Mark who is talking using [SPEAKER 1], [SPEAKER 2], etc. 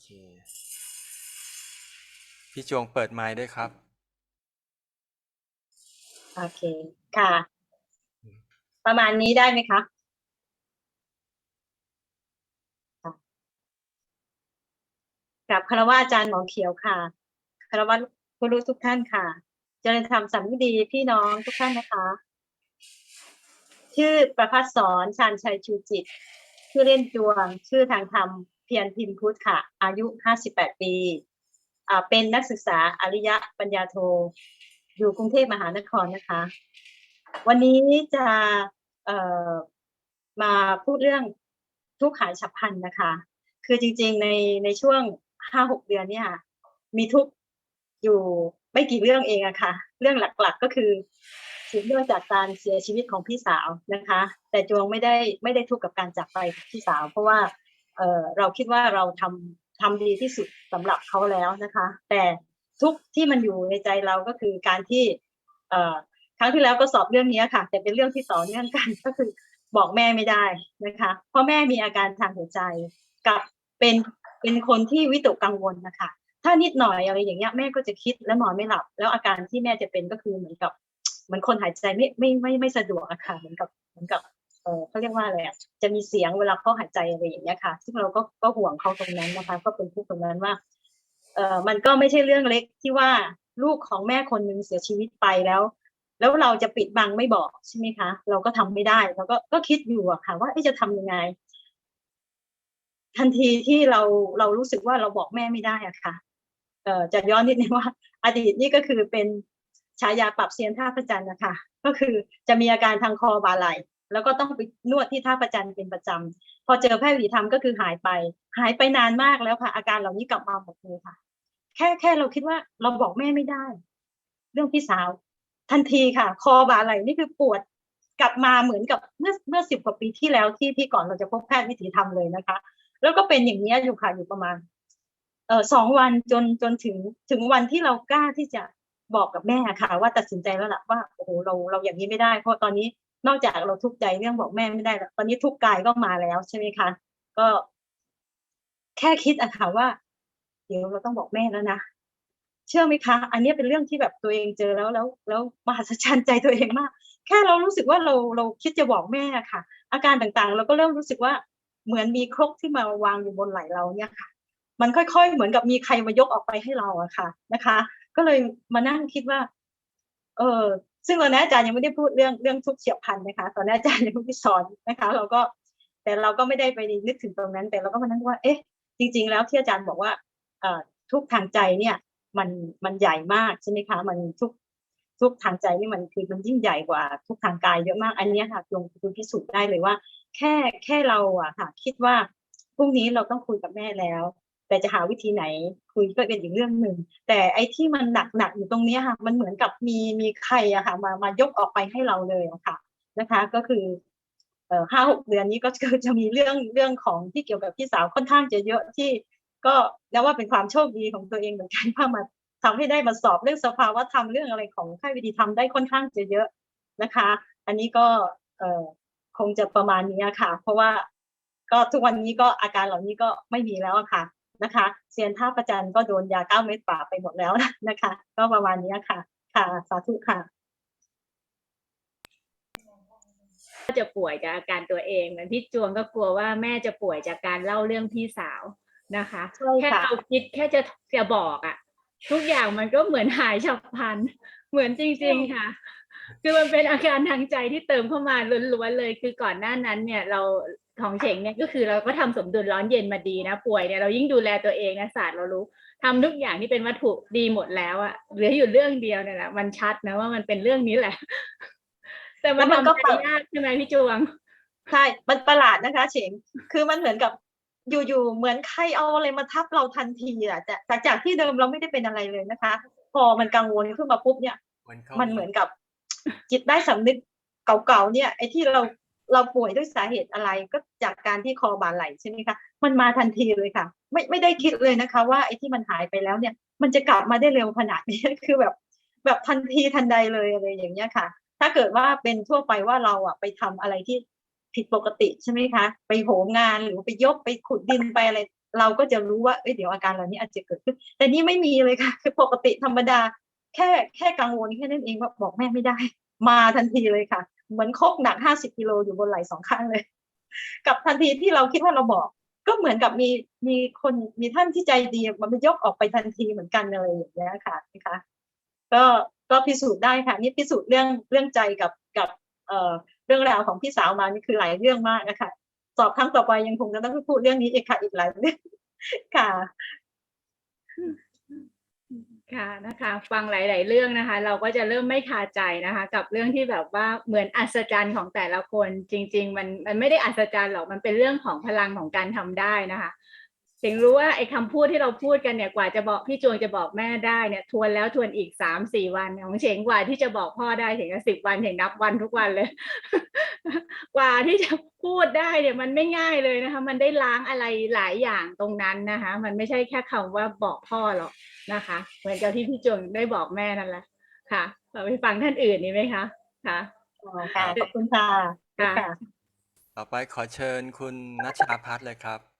[SPEAKER 1] เค พี่จวงเปิดไมค์ด้วยครับ
[SPEAKER 2] โอเค ค่ะ ประมาณนี้ได้ไหมคะค่ะกับคารวะอาจารย์หมอเขียวค่ะคารวะผู้รู้ทุกท่านค่ะ เจริญธรรมสำนึกดีพี่น้องทุกท่านนะคะ ชื่อประพัฒสอนชาญชัยชูจิต ชื่อเล่นจวง ชื่อทางธรรมเพียรพิมพุทธค่ะ อายุ 58 ปีอ่าเป็นนักศึกษาอริยะปัญญาโท อยู่กรุงเทพมหานครนะคะ วันนี้จะเอ่อมาพูดเรื่องทุกข์หายฉับพลันนะคะ คือจริงๆในในช่วงห้าหกเดือนเนี่ยมีทุกข์อยู่ไม่กี่เรื่องเองอะค่ะ เรื่องหลักๆก็คือสืบเนื่องจากการเสียชีวิตของพี่สาวนะคะ แต่จวงไม่ได้ไม่ได้ทุกข์กับการจากไปของพี่สาว เพราะว่า เออเราคิดว่าเราทำทำดีที่สุดสำหรับเขาแล้วนะคะ แต่ทุกที่มันอยู่ในใจเราก็คือการที่เออครั้งที่แล้วก็สอบเรื่องนี้ค่ะ แต่เป็นเรื่องที่ต่อเนื่องกันก็คือบอกแม่ไม่ได้นะคะ เพราะแม่มีอาการทางหัวใจกับเป็นเป็นคนที่วิตกกังวลนะคะ ถ้านิดหน่อยอะไรอย่างเงี้ยแม่ก็จะคิดแล้วนอนไม่หลับ แล้วอาการที่แม่จะเป็นก็คือเหมือนกับเหมือนคนหายใจไม่ไม่ไม่ไม่สะดวกอะค่ะเหมือนกับเหมือนกับ เขาเรียกว่าอะไรอะจะมีเสียงเวลาเขาหายใจอะไรอย่างเงี้ยค่ะ ซึ่งเราก็ก็ห่วงเขาตรงนั้นนะคะ ก็เป็นทุกตรงนั้นว่าเอ่อมันก็ไม่ใช่เรื่องเล็กที่ว่าลูกของแม่คนหนึ่งเสียชีวิตไปแล้ว แล้วเราจะปิดบังไม่บอกใช่ไหมคะ เราก็ทำไม่ได้เราก็ก็คิดอยู่อะค่ะ ว่าจะทำยังไง ทันทีที่เราเรารู้สึกว่าเราบอกแม่ไม่ได้อะค่ะเอ่อจะย้อนนิดนึงว่า อดีตนี่ก็คือเป็นฉายาปรับเซียนท่าพระจันทร์นะคะ ก็คือจะมีอาการทางคอบาไหล แล้วก็ต้องไปนวดที่ท่าพระจันเป็นประจำพอเจอแพทย์วิถีธรรมก็คือหายไป หายไปนานมากแล้วค่ะ อาการเหล่านี้กลับมาหมดเลยค่ะ แค่แค่เราคิดว่าเราบอกแม่ไม่ได้ เรื่องพี่สาว ทันทีค่ะ คอบ่าไหล่นี่คือปวดกลับมาเหมือนกับเมื่อเมื่อสิบกว่าปีที่แล้วที่ที่ก่อนเราจะพบแพทย์วิถีธรรมเลยนะคะ แล้วก็เป็นอย่างนี้อยู่ค่ะอยู่ประมาณเออสองวันจนจนถึงถึงวันที่เรากล้าที่จะบอกกับแม่ค่ะ ว่าตัดสินใจแล้วล่ะว่าโอ้โหเราเราอย่างนี้ไม่ได้ เพราะตอนนี้ นอกจากเราทุกข์ใจเรื่องบอกแม่ไม่ได้แล้วตอนนี้ทุกข์กายก็มาแล้วใช่ไหมคะก็แค่คิดอะค่ะว่า เดี๋ยวเราต้องบอกแม่แล้วนะเชื่อไหมคะ อันนี้เป็นเรื่องที่แบบตัวเองเจอแล้วแล้ว แล้วมหัศจรรย์ใจตัวเองมาก แค่เรารู้สึกว่าเราเราคิดจะบอกแม่ค่ะ อาการต่างๆ เราก็เริ่มรู้สึกว่าเหมือนมีครกที่มาวางอยู่บนไหล่เราเนี่ยค่ะ มันค่อยๆ เหมือนกับมีใครมายกออกไปให้เราอะค่ะนะคะ ก็เลยมานั่งคิดว่า เออ ซึ่งตอนนั้อาจารย์ยังไม่ได้พูดเรื่องเรื่องทุกเฉียบพันนะคะ ตอนนั้อาจารย์ยังไม่ได้สอนนะคะ เราก็แต่เราก็ไม่ได้ไปนึกถึงตรงนั้น แต่เราก็มานั่งว่า เอ๊ะ จริง ๆ แล้วที่อาจารย์บอกว่าเอ่อทุกทางใจเนี่ยมันมันใหญ่มากใช่ไหมคะ มันทุกทุกทางใจนี่มันคือมันยิ่งใหญ่กว่าทุกทางกายเยอะมาก อันนี้ค่ะลงคุณพิสูจน์ได้เลยว่า แค่แค่เราอะค่ะ คิดว่าพรุ่งนี้เราต้องคุยกับแม่แล้ว แต่จะหาวิธีไหนคุยก็เป็นอีกเรื่องหนึ่งแต่ไอ้ที่มันหนักหนักอยู่ตรงนี้ค่ะ มันเหมือนกับมีมีใครอะค่ะมามายกออกไปให้เราเลยอะค่ะนะคะ ก็คือเอ่อห้าหกเดือนนี้ก็จะมีเรื่องเรื่องของที่เกี่ยวกับพี่สาวค่อนข้างจะเยอะที่ก็นับว่าเป็นความโชคดีของตัวเองเหมือนกันว่ามาทำให้ได้มาสอบเรื่องสภาวะธรรมเรื่องอะไรของค่ายวิธีธรรมได้ค่อนข้างจะเยอะนะคะ อันนี้ก็เอ่อคงจะประมาณนี้ค่ะ เพราะว่าก็ทุกวันนี้ก็อาการเหล่านี้ก็ไม่มีแล้วอะค่ะ นะคะเซียนท่าประจันก็โดนยาเก้าเม็ดป่าไปหมดแล้วนะคะ ก็ประมาณนี้ค่ะ ค่ะสาธุค่ะ
[SPEAKER 3] ก็จะป่วยจากอาการตัวเองเหมือนพี่จวงก็กลัวว่าแม่จะป่วยจากการเล่าเรื่องพี่สาวนะคะ
[SPEAKER 2] ใช่
[SPEAKER 3] แค่
[SPEAKER 2] ค่ะ
[SPEAKER 3] เราคิดแค่จะจะบอกอะทุกอย่างมันก็เหมือนหายฉับพลันเหมือนจริง ๆค่ะ คือมันเป็นอาการทางใจที่เติมเข้ามาล้วนๆเลย คือก่อนหน้านั้นเนี่ยเรา ของเฉงเนี่ยก็คือเราก็ทำสมดุลร้อนเย็นมาดีนะ ป่วยเนี่ยเรายิ่งดูแลตัวเองนะศาสตร์เรารู้ทำทุกอย่างที่เป็นวัตถุดีหมดแล้วอะเหลืออยู่เรื่องเดียวเนี่ยแหละมันชัดนะว่ามันเป็นเรื่องนี้แหละ แต่มัน
[SPEAKER 2] แล้วมันก็
[SPEAKER 3] ทำใจยากใช่ไหมพี่จวง
[SPEAKER 2] ใช่มันประหลาดนะคะเฉงคือมันเหมือนกับอยู่ๆเหมือนใครเอาอะไรมาทับเราทันทีอะจากจากจากที่เดิมเราไม่ได้เป็นอะไรเลยนะคะ พอมันกังวลขึ้นมาปุ๊บเนี่ย
[SPEAKER 1] มันเข้า
[SPEAKER 2] มันเหมือนกับจิตได้สำนึกเก่าๆเนี่ยไอ้ที่เรา เราป่วยด้วยสาเหตุอะไรก็จากการที่คอบาไหลใช่ไหมคะมันมาทันทีเลยค่ะ ไม่ไม่ได้คิดเลยนะคะ ว่าไอ้ที่มันหายไปแล้วเนี่ย มันจะกลับมาได้เร็วขนาดนี้คือแบบ แบบทันทีทันใดเลยอะไรอย่างเงี้ยค่ะ ถ้าเกิดว่าเป็นทั่วไปว่าเราอะไปทำอะไรที่ผิดปกติใช่ไหมคะ ไปโหมงานหรือไปยกไปขุดดินไปอะไรเราก็จะรู้ว่าเอ้ยเดี๋ยวอาการเหล่านี้อาจจะเกิดขึ้น แต่นี่ไม่มีเลยค่ะ คือปกติธรรมดา แค่แค่กังวลแค่นั้นเองว่าบอกแม่ไม่ได้ มาทันทีเลยค่ะ เหมือนโคกหนักห้าสิบกิโลอยู่บนไหล่สองข้างเลย กับทันทีที่เราคิดว่าเราบอก ก็เหมือนกับมีมีคนมีท่านที่ใจดีมันไปยกออกไปทันทีเหมือนกันเลยอย่างเงี้ยค่ะนะคะก็ก็พิสูจน์ได้ค่ะนี่พิสูจน์เรื่องเรื่องใจกับกับเอ่อเรื่องราวของพี่สาวมานี่คือหลายเรื่องมากนะคะสอบครั้งต่อไปยังคงจะต้องพูดเรื่องนี้อีกค่ะอีกหลายเรื่องค่ะ
[SPEAKER 3] ค่ะนะคะฟังหลาย ๆ เรื่องนะคะ เราก็จะเริ่มไม่คาใจนะคะ กับเรื่องที่แบบว่าเหมือนอัศจรรย์ของแต่ละคนจริง ๆ มันมันไม่ได้อัศจรรย์หรอกมันเป็นเรื่องของพลังของการทำได้นะคะถึงรู้ว่าไอ้คำพูดที่เราพูดกันเนี่ยกว่าจะบอกพี่จวงจะบอกแม่ได้เนี่ยทวนแล้วทวนอีกสามสี่วันของเฉงกว่าที่จะบอกพ่อได้ถึงสิบวันถึงนับวันทุกวันเลย กว่าที่จะพูดได้เนี่ยมันไม่ง่ายเลยนะคะ มันได้ล้างอะไรหลายอย่างตรงนั้นนะคะ มันไม่ใช่แค่คำว่าบอกพ่อหรอก นะคะ เหมือนกับที่พี่จวงได้บอกแม่นั่นแหละค่ะเราไปฟังท่านอื่นนี่ไหมคะค่ะ
[SPEAKER 2] อ๋อค่ะขอบคุณค่ะ
[SPEAKER 3] ค่ะ
[SPEAKER 2] ค่ะ
[SPEAKER 1] ต่อไปขอเชิญคุณนัชชาพัฒน์เลยครับ